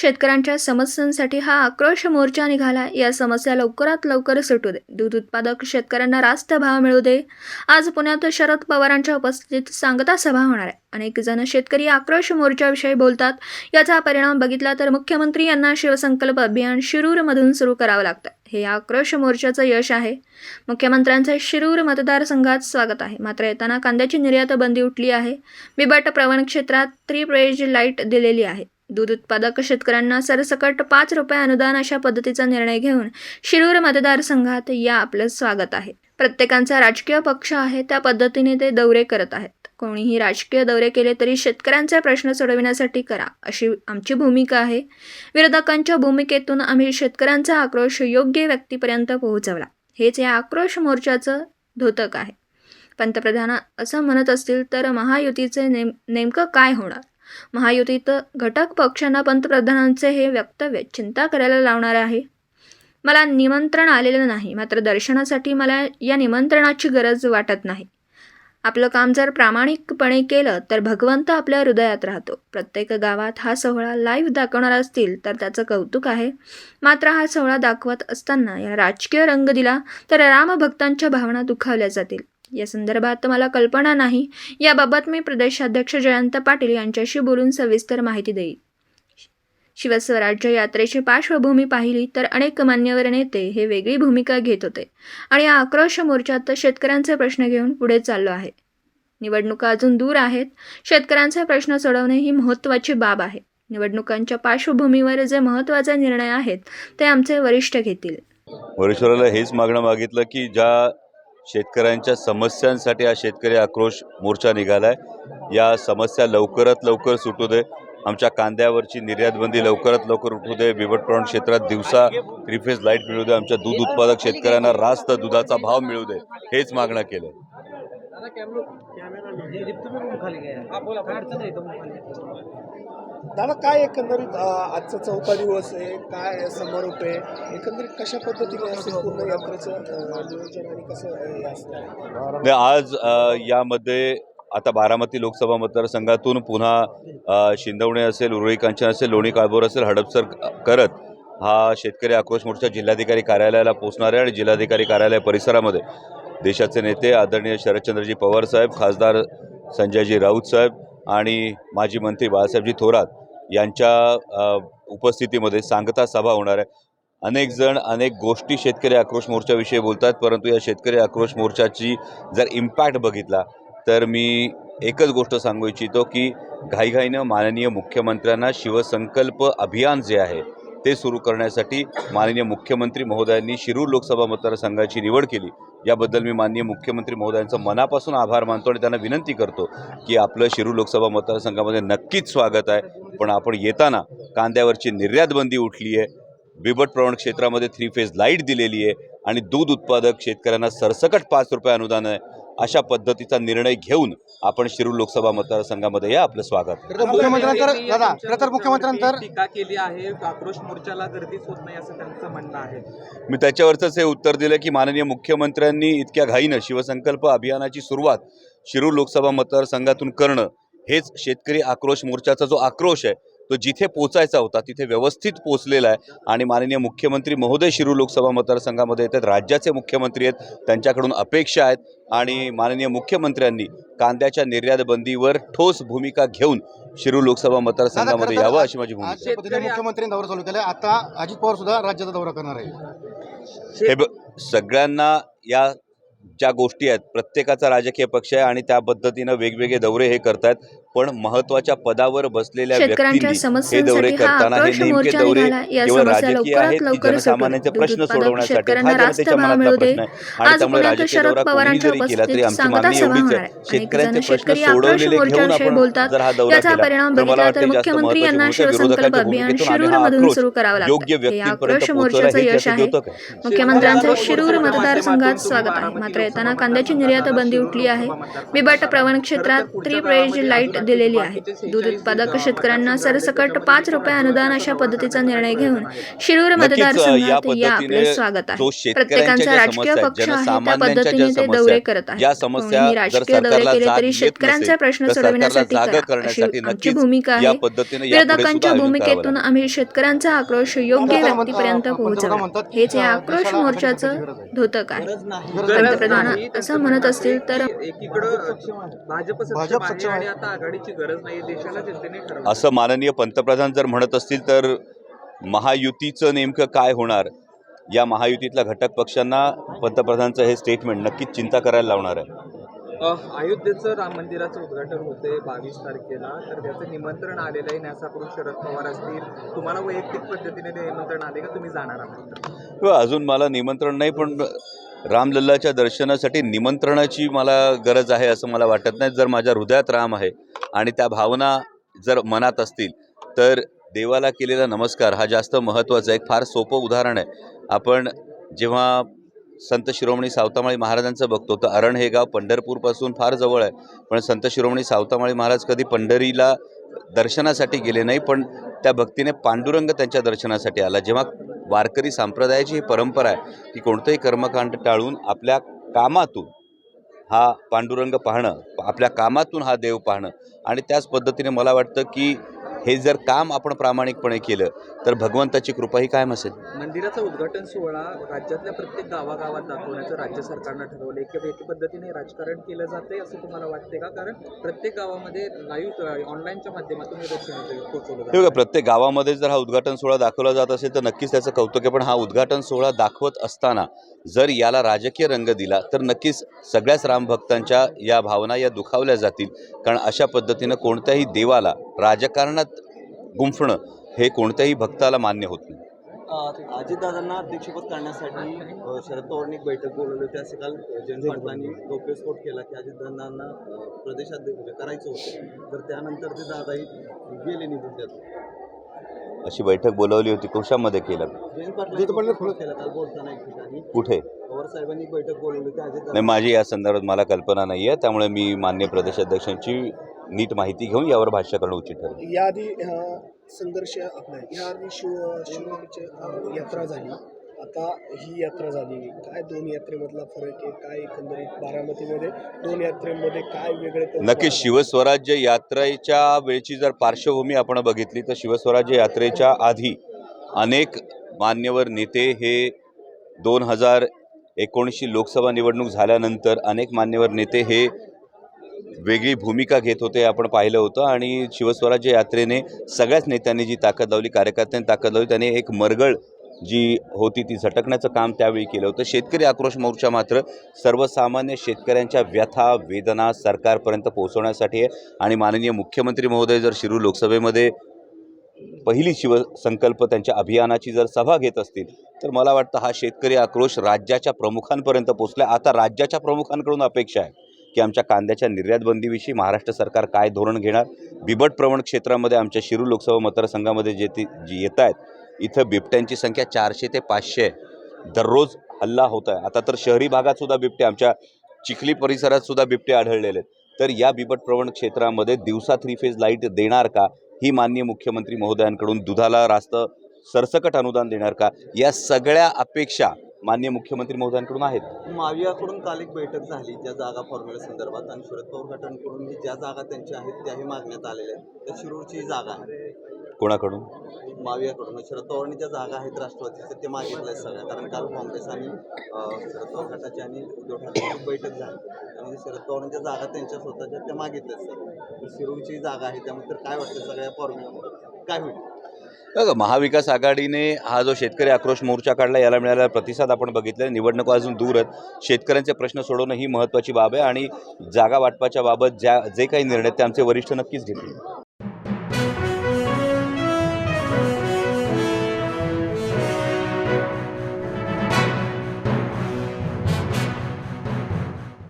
शेतकऱ्यांच्या समस्यांसाठी हा आक्रोश मोर्चा निघाला. या समस्या लवकरात लवकर सुटू दे. दूध उत्पादक शेतकऱ्यांना रास्त भाव मिळू दे. आज पुण्यात शरद पवारांच्या उपस्थितीत सांगता सभा होणार आहे. अनेक जण शेतकरी आक्रोश मोर्चाविषयी बोलतात. याचा परिणाम बघितला तर मुख्यमंत्री यांना शिवसंकल्प अभियान शिरूरमधून सुरू करावं लागतं. हे या आक्रोश मोर्चाचं यश आहे. मुख्यमंत्र्यांचे शिरूर मतदारसंघात स्वागत आहे. मात्र येताना कांद्याची निर्यात बंदी उठली आहे. बिबट प्रवण क्षेत्रात थ्री प्रेज लाइट दिलेली आहे. दूध उत्पादक शेतकऱ्यांना सरसकट पाच रुपये अनुदान अशा पद्धतीचा निर्णय घेऊन शिरूर मतदारसंघात या आपलं स्वागत आहे. प्रत्येकांचा राजकीय पक्ष आहे त्या पद्धतीने ते दौरे करत आहेत. कोणीही राजकीय दौरे केले तरी शेतकऱ्यांचे प्रश्न सोडविण्यासाठी करा अशी आमची भूमिका आहे. विरोधकांच्या भूमिकेतून आम्ही शेतकऱ्यांचा आक्रोश योग्य व्यक्तीपर्यंत पोहोचवला. हेच या आक्रोश मोर्चाचं धोतक आहे. पंतप्रधान असं म्हणत असतील तर महायुतीचे नेम नेमकं काय होणार? महायुतीत घटक पक्षांना पंतप्रधानांचे हे वक्तव्य चिंता करायला लावणार आहे. मला निमंत्रण आलेलं नाही मात्र दर्शनासाठी मला या निमंत्रणाची गरज वाटत नाही. आपलं काम जर प्रामाणिकपणे केलं तर भगवंत आपल्या हृदयात राहतो. प्रत्येक गावात हा सोहळा लाईव्ह दाखवणार असतील तर त्याचं कौतुक आहे. मात्र हा सोहळा दाखवत असताना या राजकीय रंग दिला तर रामभक्तांच्या भावना दुखावल्या जातील. या संदर्भात मला कल्पना नाही. याबाबत मी प्रदेशाध्यक्ष जयंत पाटील यांच्याशी बोलून सविस्तर माहिती देईल शिवस्वराज्य यात्रेची पार्श्वभूमी पाहिली तर अनेक मान्यवर नेते हे वेगळी भूमिका घेत होते आणि या आक्रोश मोर्चात शेतकऱ्यांचे प्रश्न घेऊन पुढे चाललो आहे. निवडणुका अजून दूर आहेत. शेतकऱ्यांचे प्रश्न सोडवणे ही महत्त्वाची बाब आहे. निवडणुकांच्या पार्श्वभूमीवर जे महत्त्वाचे निर्णय आहेत ते आमचे वरिष्ठ घेतील. वरिष्ठाला हेच मागणं मागितलं की ज्या शेतकऱ्यांच्या समस्यांसाठी हा शेतकरी आक्रोश मोर्चा निघालाय. या समस्या लवकरात लवकर सुटू दे. आमच्या कांद्यावरची निर्यात बंदी लवकरात लवकर उठू दे. बिबट क्षेत्रात दिवसा थ्रीफेज लाइट मिळू दे. आमच्या दूध उत्पादक शेतकऱ्यांना रास्त दुधाचा भाव मिळू दे. हेच मागणं केलं दादा काय एकंदरीत आजचा चौथा दिवस आहे? काय समारोप आहे? एकंदरीत कशा पद्धतीने असेल पूर्ण यात्रेचं नियोजन आणि कसं अ, आज यामध्ये आता बारामती लोकसभा मतदारसंघातून पुन्हा शिंदवणे असेल उरळी कांचन असेल लोणी काळभोर असेल हडपसर करत हा शेतकरी आक्रोश मोर्चा जिल्हाधिकारी कार्यालयाला पोहोचणार आहे आणि जिल्हाधिकारी कार्यालय परिसरामध्ये देशाचे नेते आदरणीय शरदचंद्रजी पवार साहेब खासदार संजयजी राऊत साहेब आणि माजी मंत्री बाळासाहेबजी थोरात यांच्या उपस्थितीमध्ये सांगता सभा होणार आहे. अनेक जण अनेक गोष्टी शेतकरी आक्रोश मोर्चाविषयी बोलतात परंतु या शेतकरी आक्रोश मोर्चाची जर इम्पॅक्ट बघितला तर मी एकच गोष्ट सांगू इच्छितो की घाईघाईनं माननीय मुख्यमंत्र्यांना शिवसंकल्प अभियान जे आहे ते सुरू करण्यासाठी माननीय मुख्यमंत्री महोदयांनी शिरूर लोकसभा मतदारसंघाची निवड केली. याबद्दल मी माननीय मुख्यमंत्री महोदयांचा मनापासून आभार मानतो आणि त्यांना विनंती करतो की आपलं शिरू लोकसभा मतदारसंघामध्ये नक्कीच स्वागत आहे. पण आपण येताना कांद्यावरची निर्यात बंदी उठली आहे. बिबट प्रवण क्षेत्रामध्ये थ्री फेज लाइट दिलेली आहे. आणि दूध उत्पादक शेतकऱ्यांना सरसकट पाच रुपये अनुदान आहे. अशा पद्धतीचा निर्णय घेऊन आपण शिरूर लोकसभा मतदारसंघामध्ये या आपलं स्वागत. मुख्यमंत्र्यांतर- टीका केली आहे आक्रोश मोर्चाला गर्दीच होत नाही असं त्यांचं म्हणणं आहे. मी त्याच्यावरच हे उत्तर दिलं की माननीय मुख्यमंत्र्यांनी इतक्या घाईनं शिवसंकल्प अभियानाची सुरुवात शिरूर लोकसभा मतदारसंघातून करणं हेच शेतकरी आक्रोश मोर्चाचा जो आक्रोश आहे तो जिथे पोचायचा होता तिथे व्यवस्थित पोचलेला आहे. आणि माननीय मुख्यमंत्री महोदय शिरूर लोकसभा मतदारसंघामध्ये येतात. राज्याचे मुख्यमंत्री आहेत त्यांच्याकडून अपेक्षा आहेत. आणि माननीय मुख्यमंत्र्यांनी कांद्याच्या निर्यात बंदीवर ठोस भूमिका घेऊन शिरूर लोकसभा मतदारसंघामध्ये यावं अशी माझी भूमिका मुख्यमंत्र्यांनी दौरा चालू केला आता अजित पवार सुद्धा राज्याचा दौरा करणार आहे. हे ब सगळ्यांना या ज्या गोष्टी आहेत प्रत्येकाचा राजकीय पक्ष आहे आणि त्या पद्धतीनं वेगवेगळे दौरे हे करतायत. पण महत्त्वाच्या पदावर बसलेल्या हे दौरे करताना हे नेमके मोर्चा दौरे केवळ समस्या राजकीय आहेत लवकरात की लवकर जनसामान्यांचे प्रश्न सोडवण्यासाठी? हा जनतेच्या मनातला प्रश्न आहे. आणि आज त्यामुळे राजकीय शरद दौरा कोणी पवारांच्या जरी केला तरी आमची मागणी एवढीच आहे. शेतकऱ्यांचे प्रश्न सोडवलेले घेऊन आपण बोलतात. जर हा दौरा याचा केला परिणाम तर मला बघितला तर वाटतं जास्त शिवसंकल्प विरोधकांच्या अभियान भूमिकेतून आम्ही हा आक्रोश सुरू करावं योग्य व्यक्तींपर्यंत यश हे आहे. द्योतक आहे मुख्यमंत्र्यांचे शिरूर मतदारसंघात स्वागत आहे. मात्र येताना कांद्याची निर्यात बंदी उठली आहे बिबट प्रवण क्षेत्रात थ्री पेज लाइट दिलेली आहे. दूध उत्पादक शेतकऱ्यांना सरसकट पाच रुपये अनुदान अशा पद्धतीचा निर्णय घेऊन शिरूर मतदारसंघात या पद्धतीने आपले स्वागत आहे. प्रत्येकांचा राजकीय पक्ष आहे त्या पद्धतीने ते समस्या दौरे करत आहे या समस्या राजकीय दौरे केले तरी शेतकऱ्यांचे प्रश्न सोडविण्यासाठी आमची भूमिका या आहे. विरोधकांच्या भूमिकेतून. आम्ही शेतकऱ्यांचा आक्रोश योग्य व्यक्तीपर्यंत म्हणतात, हेच या अ, आक्रोश मोर्चाचं. धोतक आहे. पंतप्रधान. असं म्हणत असतील तर एकीकडं भाजप सक्षम आहे. आणि. आता आघाडीची गरज नाही देशाला जनतेने ठरवलं. असं माननीय पंतप्रधान जर म्हणत असतील तर महायुतीचं नेमकं काय होणार? या महायुतीतल्या घटक पक्षांना पंतप्रधानांचं हे स्टेटमेंट नक्कीच चिंता करायला लावणार आहे. अयोध्येचं राम मंदिराचं उद्घाटन होते बावीस तारखेला. तर त्याचं निमंत्रण आलेलं आहे न्यासाकडून शरद पवार असतील. तुम्हाला वैयक्तिक पद्धतीने ते निमंत्रण आले का? तुम्ही जाणार आहात. अजून मला निमंत्रण नाही पण रामलल्लाच्या दर्शनासाठी निमंत्रणाची मला गरज आहे असं मला वाटत नाही. जर माझ्या हृदयात राम आहे आणि त्या भावना जर मनात असतील तर देवाला केलेला नमस्कार हा जास्त महत्त्वाचा आहे. एक फार सोपं उदाहरण आहे. आपण जेव्हा संत शिरोमणी सावतामाळी महाराजांचं बघतो तर अरण हे गाव पंढरपूरपासून फार जवळ आहे. पण संत शिरोमणी सावतामाळी महाराज कधी पंढरीला दर्शनासाठी गेले नाही पण त्या भक्तीने पांडुरंग त्यांच्या दर्शनासाठी आला. जेव्हा वारकरी संप्रदायाची ही परंपरा आहे की कोणतंही कर्मकांड टाळून आपल्या कामातून हा पांडुरंग पाहणं आपल्या कामातून हा देव पाहणं. आणि त्याच पद्धतीने मला वाटतं की हे जर काम आपण प्रामाणिकपणे केलं तर भगवंताची कृपा ही कायम असेल. मंदिराचा उद्घाटन सोहळा राज्यातल्या प्रत्येक गावागावात दाखवण्याचं राज्य सरकारनं ठरवलं एक एके पद्धतीने राजकारण केलं जाते असं तुम्हाला वाटते का? कारण प्रत्येक गावामध्ये लाईव्ह ऑनलाईनच्या माध्यमातून हे बघा प्रत्येक गावामध्ये जर हा उद्घाटन सोहळा दाखवला जात असेल तर नक्कीच त्याचं कौतुक आहे. पण हा उद्घाटन सोहळा दाखवत असताना जर याला राजकीय रंग दिला तर नक्कीच सगळ्याच रामभक्तांच्या या भावना या दुखावल्या जातील. कारण अशा पद्धतीनं कोणत्याही देवाला राजकारणात गुंफणं हे कोणत्याही भक्ताला मान्य होत नाही. अजितदादांना अध्यक्षपद करण्यासाठी शरद पवारांनी एक बैठक बोलवली होती. असे काल जयंत पाटलांनी गौप्यस्फोट केला की अजितदादांना प्रदेशाध्यक्ष म्हणजे करायचं होतं. तर त्यानंतर ते दादाही गेले निघून त्यात. अशी बैठक बोलवली होती. कशामध्ये केलं. जयंत पाटलांनी केला काल बोलताना एक ठिकाणी. कुठे? पवार साहेबांनी बैठक बोलवली होती. नाही अजितदादा माझी या संदर्भात मला कल्पना नाही आहे त्यामुळे मी मान्य प्रदेशाध्यक्षांची नीट माहिती घेऊन यावर भाष्य करणं उचित ठरेल. याआधी संघर्ष आपला याआधी शिव शिवरायांची अ, यात्रा झाली. आता ही यात्रा झाली काय दोन यात्रेमधला फरक आहे? काय एकंदरीत बारामतीमध्ये दोन यात्रेमध्ये काय वेगळे नक्की शिवस्वराज्य यात्रेच्या वेळची जर पार्श्वभूमी आपण बघितली तर शिवस्वराज्य यात्रेच्या आधी अनेक मान्यवर नेते हे दोन हजार एकोणीसची लोकसभा निवडणूक झाल्यानंतर अनेक मान्यवर नेते हे वेगळी भूमिका घेत होते आपण पाहिलं होतं. आणि शिवस्वराज्य यात्रेने सगळ्याच नेत्यांनी जी ताकद लावली कार्यकर्त्यांनी ताकद लावली त्याने एक मरगळ जी होती ती झटकण्याचं काम त्यावेळी केलं होतं. शेतकरी आक्रोश मोर्चा मात्र सर्वसामान्य शेतकऱ्यांच्या व्यथा वेदना सरकारपर्यंत पोहोचवण्यासाठी आहे. आणि माननीय मुख्यमंत्री महोदय जर शिरूर लोकसभेमध्ये पहिली शिवसंकल्प त्यांच्या अभियानाची जर सभा घेत असतील तर मला वाटतं हा शेतकरी आक्रोश राज्याच्या प्रमुखांपर्यंत पोचला आता राज्याच्या प्रमुखांकडून अपेक्षा आहे. की आमच्या कांद्याच्या निर्यात बंदीविषयी महाराष्ट्र सरकार काय धोरण घेणार? बिबट प्रवण क्षेत्रामध्ये आमच्या शिरू लोकसभा मतदारसंघामध्ये जे ती जी येत आहेत इथं बिबट्यांची संख्या चारशे ते पाचशे आहे. दररोज हल्ला होत आहे आता तर शहरी भागातसुद्धा बिबटे आमच्या चिखली परिसरातसुद्धा बिबटे आढळलेले आहेत. तर या बिबट प्रवण क्षेत्रामध्ये दिवसा थ्री फेज लाइट देणार का? ही माननीय मुख्यमंत्री महोदयांकडून दुधाला रास्त सरसकट अनुदान देणार का? या सगळ्या अपेक्षा माननीय मुख्यमंत्री महोदयांकडून आहेत? मावियाकडून काल एक बैठक झाली ज्या जागा फॉर्म्युला संदर्भात आणि शरद पवार गटांकडून ज्या जागा त्यांच्या आहेत त्याही मागण्यात आलेल्या आहेत. त्या शिरूरची जागा आहे. कोणाकडून? मावियाकडून. शरद पवारांनी ज्या जागा आहेत राष्ट्रवादीच्या ते मागितल्या आहेत सगळ्या. कारण काल काँग्रेस आणि शरद पवार गटाची आणि उद्धव ठाकरेंची बैठक झाली. त्यामध्ये शरद पवारांच्या जागा त्यांच्या स्वतःच्या त्या मागितल्या सर तर शिरूरची जागा आहे त्यामुळे तर काय वाटतं सगळ्या फॉर्म्युल्यामध्ये काय होईल? बघा महाविकास आघाडीने हा जो शेतकरी आक्रोश मोर्चा काढला याला मिळालेला प्रतिसाद आपण बघितला निवडणुका अजून दूर आहेत. शेतकऱ्यांचे प्रश्न सोडवणं ही महत्त्वाची बाब आहे आणि जागा वाटपाच्या बाबत ज्या जे काही निर्णय ते आमचे वरिष्ठ नक्कीच घेतील.